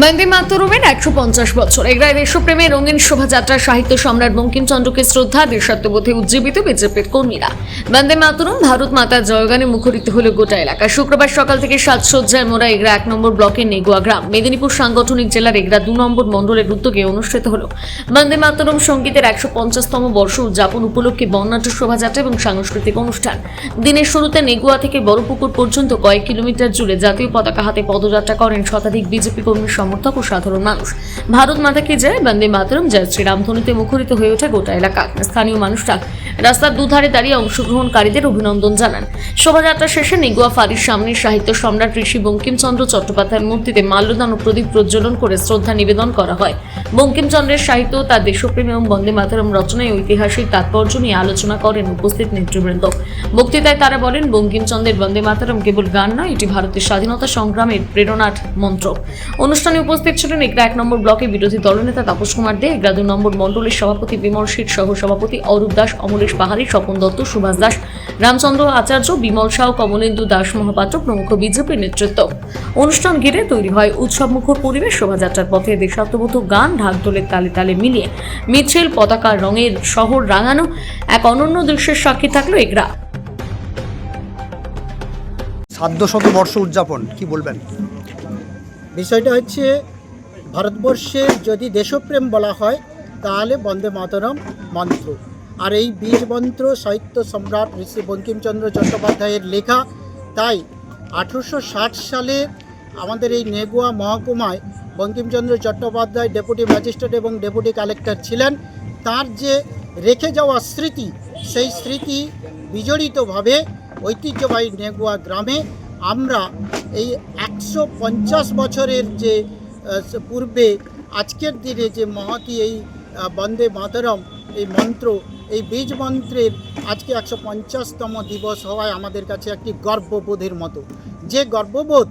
বন্দে মাতরমের একশো পঞ্চাশ বছর। এগরায় দেশপ্রেমে রঙিন শোভাযাত্রা, সাহিত্য সম্রাট বঙ্কিমচন্দ্রকে শ্রদ্ধা, দেশাত্মবোধে উজ্জীবিত বিজেপির কর্মীরা। বন্দে মাতরম, ভারত মাতার জয়গানে মুখরিত হল গোটা এলাকা। শুক্রবার সকাল থেকে সাজসজ্জায় মোড়া এগরা এক নম্বর ব্লকের নেগুয়া গ্রাম। মেদিনীপুর সাংগঠনিক জেলার এগরা দু নম্বর মণ্ডলের উদ্যোগে অনুষ্ঠিত হল বন্দে মাতরম সঙ্গীতের একশো পঞ্চাশতম বর্ষ উদযাপন উপলক্ষে বর্ণাঢ্য শোভাযাত্রা এবং সাংস্কৃতিক অনুষ্ঠান। দিনের শুরুতে নেগুয়া থেকে বড়পুকুর পর্যন্ত কয়েক কিলোমিটার জুড়ে জাতীয় পতাকা হাতে পদযাত্রা করেন শতাধিক বিজেপি কর্মী সমর্থক ও সাধারণ মানুষ। ভারত মাতাকে জয়? বন্দে মাতরম। জয় শ্রীরাম ধ্বনিতে মুখরিত হয়ে ওঠে গোটা এলাকা। স্থানীয় মানুষরা রাস্তার দুধারে দাঁড়িয়ে অংশগ্রহণকারীদের অভিনন্দন জানান। শোভাযাত্রা শেষে নেগুয়া ফাঁড়ির সামনে সাহিত্য সম্রাট ঋষি বঙ্কিমচন্দ্র চট্টোপাধ্যায়ের মূর্তিতে মাল্যদান ও প্রদীপ প্রজ্বলন করে শ্রদ্ধা নিবেদন করা হয়। বঙ্কিমচন্দ্রের সাহিত্য তার দেশপ্রেম এবং বন্দে মাতরম রচনায় ঐতিহাসিক তাৎপর্য নিয়ে আলোচনা করেন উপস্থিত নেতৃবৃন্দ। বক্তৃতায় তারা বলেন, বঙ্কিমচন্দ্রের বন্দে মাতরম কেবল গান নয়, এটি ভারতের স্বাধীনতা সংগ্রামের প্রেরণার মন্ত্র। অনুষ্ঠানে উপস্থিত ছিলেন এগরা এক নম্বর ব্লকের বিরোধী দলনেতা তাপস কুমার দে এগরা দুই নম্বর মণ্ডলের সভাপতি বিমল শীত সহ সভাপতি অরূপ দাস, অমলেশ পাহাড়ি, স্বপন দত্ত, সুভাষ দাস, রামচন্দ্র আচার্য, বিমল সাউ কমলেন্দু দাস মহাপাত্র, প্রমুখ বিজেপির নেতৃত্ব। অনুষ্ঠান ঘিরে তৈরি হয় উৎসবমুখর পরিবেশ শোভাযাত্রার পথে দেশাত্মবোধক গান ঢাকঢোলের তালে তালে মিলিয়ে। মিছিল, পতাকার রঙের শহর রাঙানো, এক অনন্য দৃশ্যের সাক্ষী থাকল এগরা। সাধ্যশত বর্ষ উদযাপন, কি বলবেন? বিষয়টা হচ্ছে, ভারতবর্ষে যদি দেশপ্রেম বলা হয়, তাহলে বন্দে মাতরম মন্ত্র। আর এই বীজ মন্ত্র সাহিত্য সম্রাট ঋষি বঙ্কিমচন্দ্র চট্টোপাধ্যায়ের লেখা, তাই আঠেরোশো ষাট সালে আমাদের এই নেগুয়া মহকুমায় বঙ্কিমচন্দ্র চট্টোপাধ্যায় ডেপুটি ম্যাজিস্ট্রেট এবং ডেপুটি কালেক্টর ছিলেন। তার যে রেখে যাওয়া স্মৃতি, সেই স্মৃতি বিজড়িতভাবে ঐতিহ্যবাহী নেগুয়া গ্রামে আমরা এই একশো পঞ্চাশ বছরের যে পূর্বে আজকের দিনে যে মহতি এই বন্দে মাতরম এই মন্ত্র, এই বীজ মন্ত্রের আজকে একশো পঞ্চাশতম দিবস হওয়ায় আমাদের কাছে একটি গর্ববোধের মতো। যে গর্ববোধ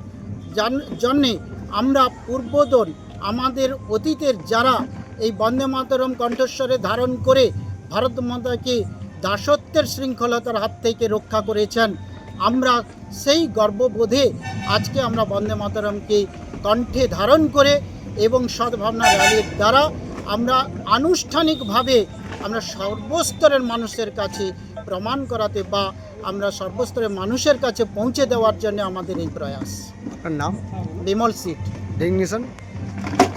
জন্যে আমরা পূর্বদন আমাদের অতীতের যারা এই বন্দে মাতরম কণ্ঠস্বরে ধারণ করে ভারত মাতাকে দাসত্বের শৃঙ্খলতার হাত থেকে রক্ষা করেছেন, আমরা সেই গর্ববোধে আজকে আমরা বন্দে মাতরমকে কণ্ঠে ধারণ করে এবং সদ্ভাবনা র্যালির দ্বারা আমরা আনুষ্ঠানিকভাবে আমরা সর্বস্তরের মানুষের কাছে প্রমাণ করাতে বা আমরা সর্বস্তরের মানুষের কাছে পৌঁছে দেওয়ার জন্য আমাদের এই প্রয়াস। আপনার নাম? বিমল সিট। ডেগনিশন?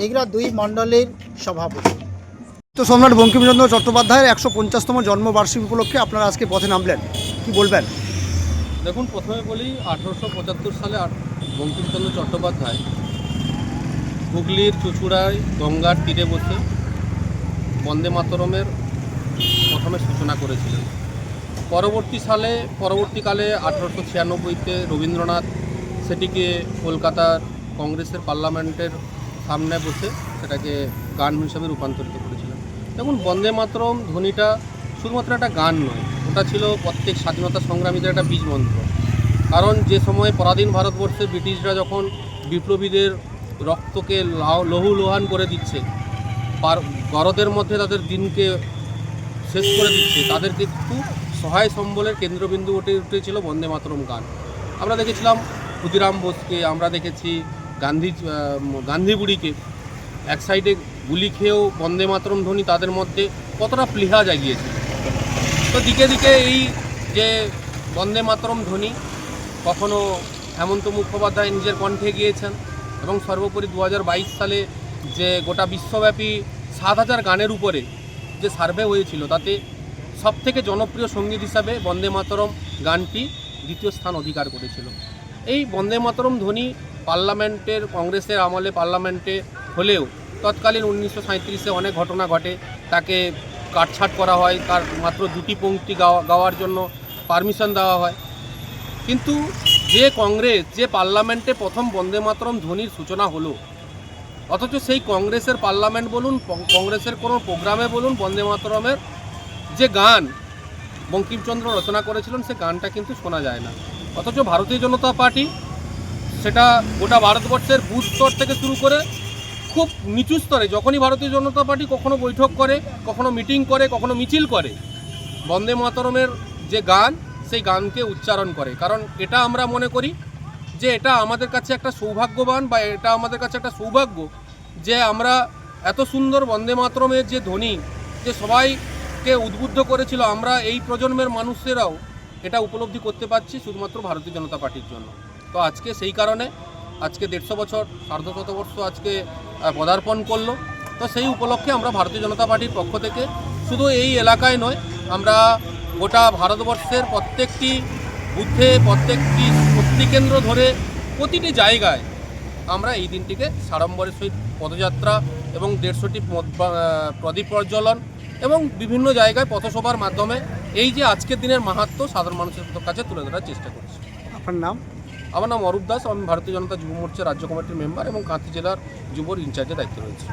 এগুলা দুই মণ্ডলের সভাপতি। তো সম্রাট বঙ্কিমচন্দ্র চট্টোপাধ্যায়ের একশো পঞ্চাশতম জন্মবার্ষিকী উপলক্ষে আপনারা আজকে পথে নামলেন। কি বলবেন? দেখুন, প্রথমে বলি, আঠেরোশো পঁচাত্তর সালে বঙ্কিমচন্দ্র চট্টোপাধ্যায় হুগলির চুচুড়ায় গঙ্গার তীরে বসে বন্দে মাতরমের প্রথমে সূচনা করেছিলেন। পরবর্তী সালে, পরবর্তীকালে আঠেরোশো ছিয়ানব্বইতে রবীন্দ্রনাথ সেটিকে কলকাতার কংগ্রেসের পার্লামেন্টের সামনে বসে সেটাকে গান হিসাবে রূপান্তরিত করেছিলেন। দেখুন, বন্দে মাতরম ধ্বনিটা শুধুমাত্র একটা গান নয় ওটা ছিল প্রত্যেক স্বাধীনতা সংগ্রামীদের একটা বীজ মন্ত্র। কারণ যে সময় পরাধীন ভারতবর্ষে ব্রিটিশরা যখন বিপ্লবীদের রক্তকে লহু লোহান করে দিচ্ছে গরদের মধ্যে তাদের দিনকে শেষ করে দিচ্ছে, তাদেরকে একটু সহায় সম্বলের কেন্দ্রবিন্দু উঠে, উঠেছিল বন্দে মাতরম গান। আমরা দেখেছিলাম ক্ষুদিরাম বোসকে, আমরা দেখেছি গান্ধী গান্ধী বুড়িকে। এক সাইডে গুলি খেয়েও বন্দে মাতরম ধ্বনি তাদের মধ্যে কতটা প্লীহা জাগিয়েছে। তো দিকে দিকে এই যে বন্দে মাতরম ধ্বনি কখনো হেমন্ত মুখোপাধ্যায় নিজের কণ্ঠে গিয়েছেন এবং সর্বোপরি দু হাজার বাইশ সালে যে গোটা বিশ্বব্যাপী সাত হাজার গানের উপরে যে সার্ভে হয়েছিল, তাতে সব থেকে জনপ্রিয় সংগীত হিসাবে বন্দে মাতরম গানটি দ্বিতীয় স্থান অধিকার করেছিল। এই বন্দে মাতরম ধ্বনি পার্লামেন্টের, কংগ্রেসের আমলে পার্লামেন্টে হলেও তৎকালীন উনিশশো সাঁত্রিশে অনেক ঘটনা ঘটে। তাকে কাটছাট করা হয় তার মাত্র দুটি পঙ্ক্তি গাওয়া, গাওয়ার জন্য পারমিশন দেওয়া হয়। কিন্তু যে কংগ্রেস, যে পার্লামেন্টে প্রথম বন্দে মাতরম ধ্বনির সূচনা হলো, অথচ সেই কংগ্রেসের পার্লামেন্ট বলুন কংগ্রেসের কোনো প্রোগ্রামে বলুন, বন্দে মাতরমের যে গান বঙ্কিমচন্দ্র রচনা করেছিলেন, সে গানটা কিন্তু শোনা যায় না। অথচ ভারতীয় জনতা পার্টি সেটা গোটা ভারতবর্ষের বুথ স্তর থেকে শুরু করে খুব নিচু স্তরে, যখনই ভারতীয় জনতা পার্টি কখনো বৈঠক করে, কখনো মিটিং করে, কখনো মিছিল করে, বন্দে মাতরমের যে গান, সেই গানকে উচ্চারণ করে। কারণ এটা আমরা মনে করি যে এটা আমাদের কাছে একটা সৌভাগ্যবান বা এটা আমাদের কাছে একটা সৌভাগ্য যে আমরা এত সুন্দর বন্দে মাতরমের যে ধ্বনি, যে সবাইকে উদ্বুদ্ধ করেছিল, আমরা এই প্রজন্মের মানুষেরাও এটা উপলব্ধি করতে পারছি শুধুমাত্র ভারতীয় জনতা পার্টির জন্য। তো আজকে সেই কারণে আজকে দেড়শো বছর সার্ধশতবর্ষ আজকে পদার্পণ করল। তো সেই উপলক্ষে আমরা ভারতীয় জনতা পার্টির পক্ষ থেকে শুধু এই এলাকায় নয়, আমরা গোটা ভারতবর্ষের প্রত্যেকটি বুথে, প্রত্যেকটি শক্তি কেন্দ্র ধরে প্রতিটি জায়গায় আমরা এই দিনটিকে সাড়ম্বরের সহিত পদযাত্রা এবং দেড়শোটি প্রদীপ প্রজ্বলন এবং বিভিন্ন জায়গায় পথসভার মাধ্যমে এই যে আজকের দিনের মাহাত্ম সাধারণ মানুষের কাছে তুলে ধরার চেষ্টা করছি। আপনার নাম? আমার নাম অরূপ দাস, আমি ভারতীয় জনতা যুব মোর্চা রাজ্য কমিটির মেম্বার এবং কাঁথি জেলার যুবর ইনচার্জের দায়িত্ব রয়েছে।